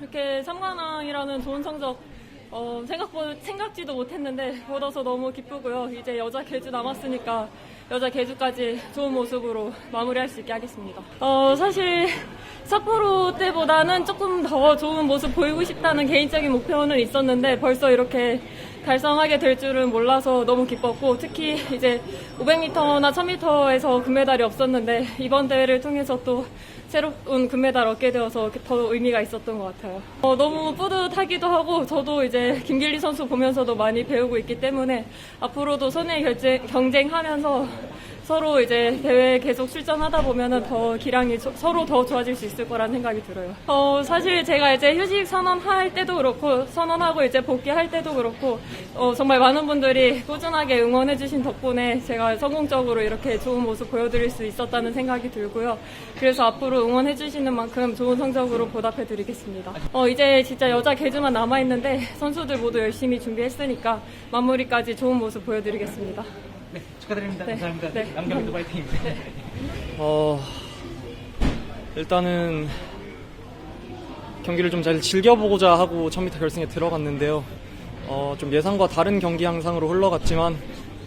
이렇게 삼관왕이라는 좋은 성적 어, 생각보 생각지도 못했는데 얻어서 너무 기쁘고요. 이제 여자 개주 남았으니까 여자 개주까지 좋은 모습으로 마무리할 수 있게 하겠습니다. 어, 사실 삿포로 때보다는 조금 더 좋은 모습 보이고 싶다는 개인적인 목표는 있었는데 벌써 이렇게 달성하게 될 줄은 몰라서 너무 기뻤고 특히 이제 500m나 1000m에서 금메달이 없었는데 이번 대회를 통해서 또 새로운 금메달 얻게 되어서 더 의미가 있었던 것 같아요. 어, 너무 뿌듯하기도 하고 저도 이제 김길리 선수 보면서도 많이 배우고 있기 때문에 앞으로도 선의 결제, 경쟁하면서 서로 이제 대회 계속 출전하다 보면은 더 기량이 저- 서로 더 좋아질 수 있을 거라는 생각이 들어요. 어, 사실 제가 이제 휴직 선언할 때도 그렇고 선언하고 이제 복귀할 때도 그렇고 어, 정말 많은 분들이 꾸준하게 응원해주신 덕분에 제가 성공적으로 이렇게 좋은 모습 보여드릴 수 있었다는 생각이 들고요. 그래서 앞으로 응원해주시는 만큼 좋은 성적으로 보답해드리겠습니다. 어, 이제 진짜 여자 개주만 남아있는데 선수들 모두 열심히 준비했으니까 마무리까지 좋은 모습 보여드리겠습니다. 네, 축하드립니다. 네. 감사합니다. 네. 남경도 파이팅입니다. 어, 일단은 경기를 좀 잘 즐겨보고자 하고 1000m 결승에 들어갔는데요. 어, 좀 예상과 다른 경기 양상으로 흘러갔지만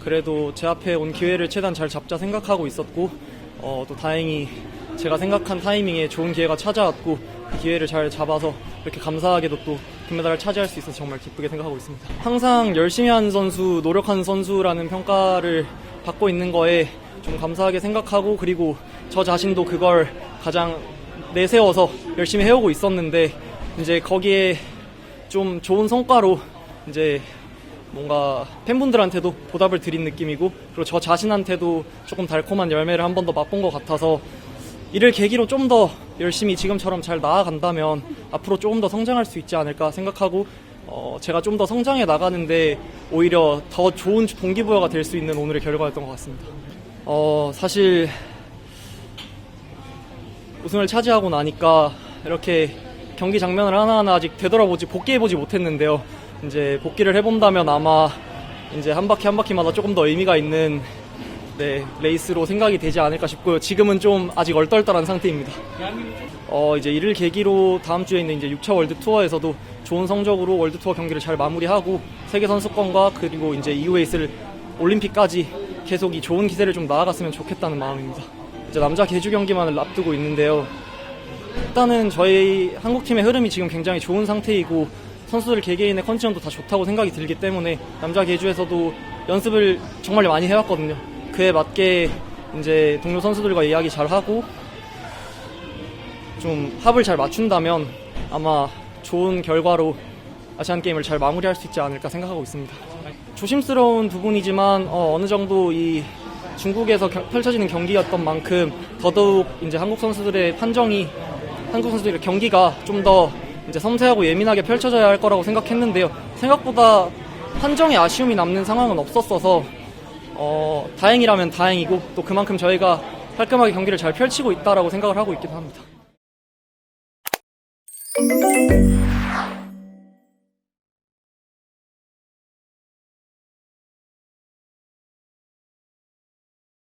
그래도 제 앞에 온 기회를 최대한 잘 잡자 생각하고 있었고 어, 또 다행히 제가 생각한 타이밍에 좋은 기회가 찾아왔고 그 기회를 잘 잡아서 이렇게 감사하게도 또 금메달을 차지할 수 있어서 정말 기쁘게 생각하고 있습니다. 항상 열심히 한 선수, 노력한 선수라는 평가를 받고 있는 거에 좀 감사하게 생각하고 그리고 저 자신도 그걸 가장 내세워서 열심히 해오고 있었는데 이제 거기에 좀 좋은 성과로 이제 뭔가 팬분들한테도 보답을 드린 느낌이고 그리고 저 자신한테도 조금 달콤한 열매를 한 번 더 맛본 것 같아서 이를 계기로 좀 더 열심히 지금처럼 잘 나아간다면 앞으로 조금 더 성장할 수 있지 않을까 생각하고 어, 제가 좀 더 성장해 나가는데 오히려 더 좋은 동기부여가 될 수 있는 오늘의 결과였던 것 같습니다. 어, 사실 우승을 차지하고 나니까 이렇게 경기 장면을 하나하나 아직 되돌아보지 복귀해보지 못했는데요. 이제 복귀를 해본다면 아마 이제 한 바퀴 한 바퀴마다 조금 더 의미가 있는 네, 레이스로 생각이 되지 않을까 싶고요. 지금은 좀 아직 얼떨떨한 상태입니다. 어, 이제 이를 계기로 다음 주에 있는 이제 6차 월드 투어에서도 좋은 성적으로 월드 투어 경기를 잘 마무리하고 세계 선수권과 그리고 이제 이후에 있을 올림픽까지 계속 이 좋은 기세를 좀 나아갔으면 좋겠다는 마음입니다. 이제 남자 개주 경기만을 앞두고 있는데요. 일단은 저희 한국 팀의 흐름이 지금 굉장히 좋은 상태이고 선수들 개개인의 컨디션도 다 좋다고 생각이 들기 때문에 남자 개주에서도 연습을 정말 많이 해왔거든요. 그에 맞게 이제 동료 선수들과 이야기 잘 하고 좀 합을 잘 맞춘다면 아마 좋은 결과로 아시안 게임을 잘 마무리할 수 있지 않을까 생각하고 있습니다. 조심스러운 부분이지만 어, 느 정도 이 중국에서 겨- 펼쳐지는 경기였던 만큼 더더욱 이제 한국 선수들의 판정이 한국 선수들의 경기가 좀 더 이제 섬세하고 예민하게 펼쳐져야 할 거라고 생각했는데요. 생각보다 판정에 아쉬움이 남는 상황은 없었어서 어, 다행이라면 다행이고 또 그만큼 저희가 깔끔하게 경기를 잘 펼치고 있다라고 생각을 하고 있기도 합니다.